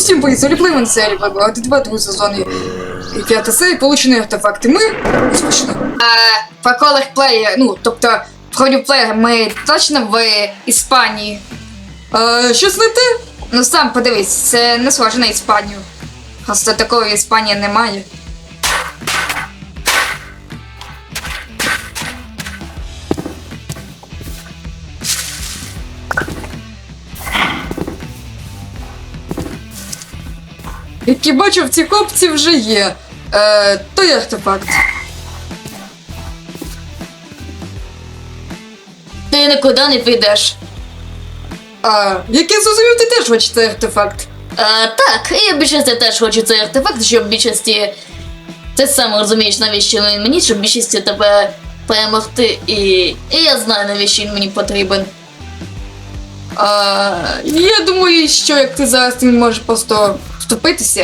Солі Плейман серії Багато два другий сезон і п'ята серія, получені артефакти. Ми успішно. А по колах плеєр, ну, тобто в ході плеєр ми точно в Іспанії. А, щось не те? Ну сам подивись, це не схоже на Іспанію. Просто такої Іспанії немає. Які бачу, в цій копці вже є. Е, той артефакт. Ти нікуди не підеш. А, як я зрозумів, ти теж хочеш цей артефакт. А, так, і я більшості теж хочу цей артефакт, щоб більшості. Ти сам розумієш, навіщо він мені, щоб більшості тебе перемогти, і. І я знаю, навіщо він мені потрібен. А, я думаю, що як ти зараз ти можеш просто вступитися.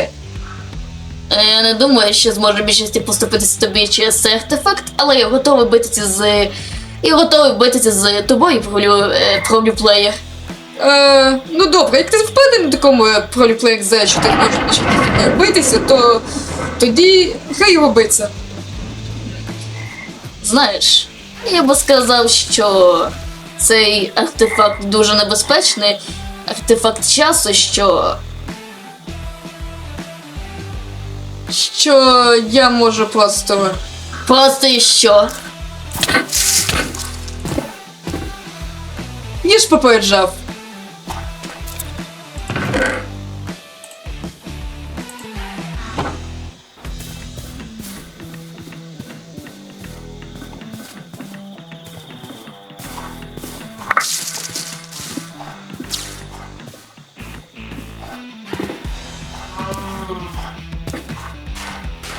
Е, Я не думаю, що зможу більшості поступитися тобі через цей артефакт, але я готовий битися з. Я готовий битися з тобою про, лю- е, ну добре, як ти впевнений в такому проліплеєк за що ти можеш битися, то тоді хай його биться. Знаєш, я би сказав, що цей артефакт дуже небезпечний. Артефакт часу, що Що я можу просто. просто і що. Ніж попереджав.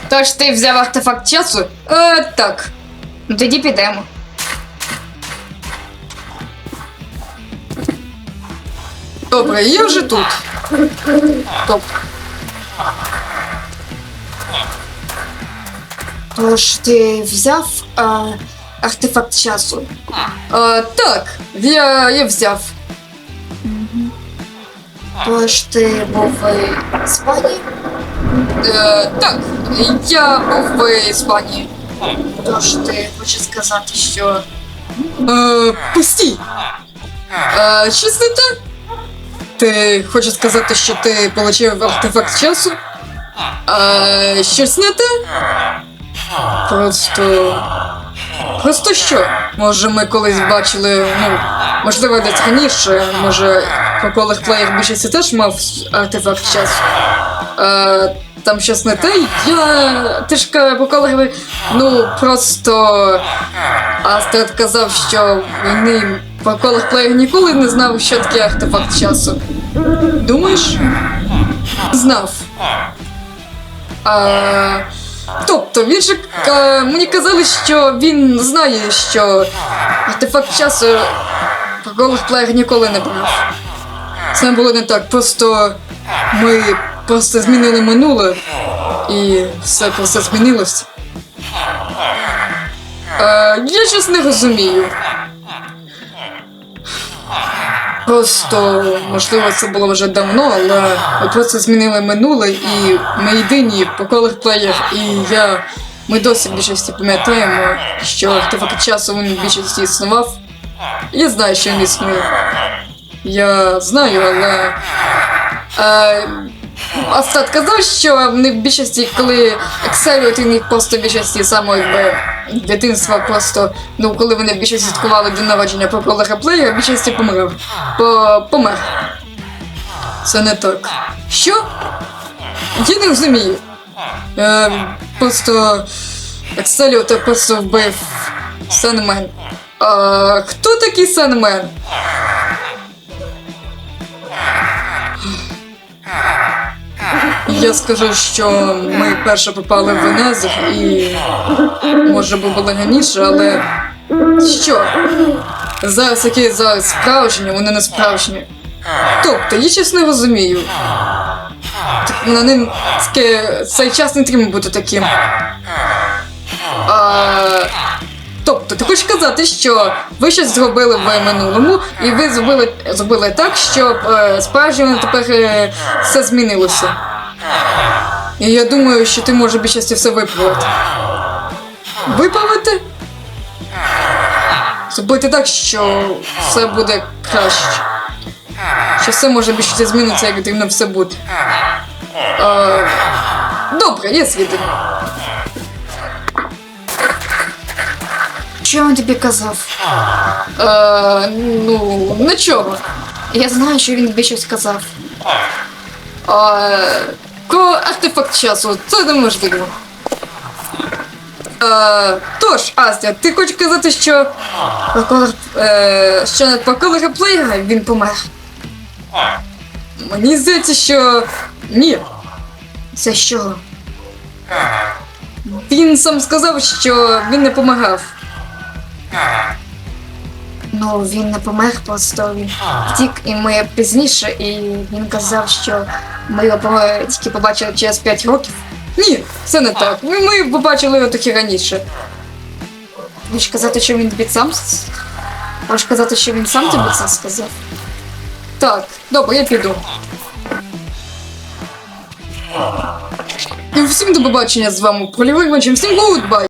Тож ти взяв артефакт часу? Е, так. Ну тоді підемо. Добре, я вже тут. Топ. Тож ти взяв а, артефакт часу? А, так, я, я взяв. Тож ти був в Іспанії? Е, так, я був в Іспанії. Тож ти хочеш сказати, що. Е, постій! Е, щось не так? Ти хочеш сказати, що ти отримав артефакт часу? А, щось не те? Просто. Просто що? Може, ми колись бачили, ну, можливо, десь раніше, може, по колих плеєр більшості теж мав артефакт часу. А, там щось не те, я трішки по колах, ну, просто Астрад казав, що вони по колах плеєр ніколи не знав, що таке артефакт часу. Думаєш? Знав. А, тобто, він же а, мені казали, що він знає, що артефакт часу по колах плеєр ніколи не брав. Це було не так. Просто ми просто змінили минуле і все просто змінилось. Е, я щось не розумію. Просто, можливо, це було вже давно, але ми просто змінили минуле, і ми єдині по колах плеєр, і я. Ми досі в більшості пам'ятаємо, що артефакт часу він в більшості існував. Я знаю, що він існує. Я знаю, але. Е, Астат казав, що вони в більшості, коли Excel, він їх просто в більшості якби дитинства просто, ну коли вони в більшості святкували день народження по колера плеєра, в більшості помер. По, помер. Це не так. Що? Я не розумію. Е, просто Excel то просто вбив Сенмен. А хто такий Сенмен? Я скажу, що ми перше попали в Венезу і може би було раніше, але що? Зараз які зараз справжні, вони не справжні. Тобто, я не розумію. Так на ним цей час не треба бути таким. А, Тобто, ти хочеш казати, що ви щось зробили в минулому, і ви зробили, зробили так, щоб е, справжньо тепер е, все змінилося. І я думаю, що ти можеш більшості все виправити. Виправити? Зробити так, що все буде краще. Що все може більше зміниться, як потрібно все бути. Е, добре, є свідок. Що він тобі казав? Е, ну, нічого. Я знаю, що він тобі щось казав. Е, артефакт часу, це неможливо. Е, тож, Астя, ти хочеш казати, що, Проколор е, що над поколора Плеєра він помер? Мені здається, що ні. це що? Він сам сказав, що він не помагав. Ну, він не помер, просто він втік, і ми пізніше, і він казав, що ми його тільки побачили через 5 років. Ні, це не так. Ми, ми побачили його трохи раніше. Хочеш казати, що він тобі сам Хочеш казати, що він сам тобі це сказав? Так, добре, я піду. І всім до побачення з вами Полівий Всім гудбай!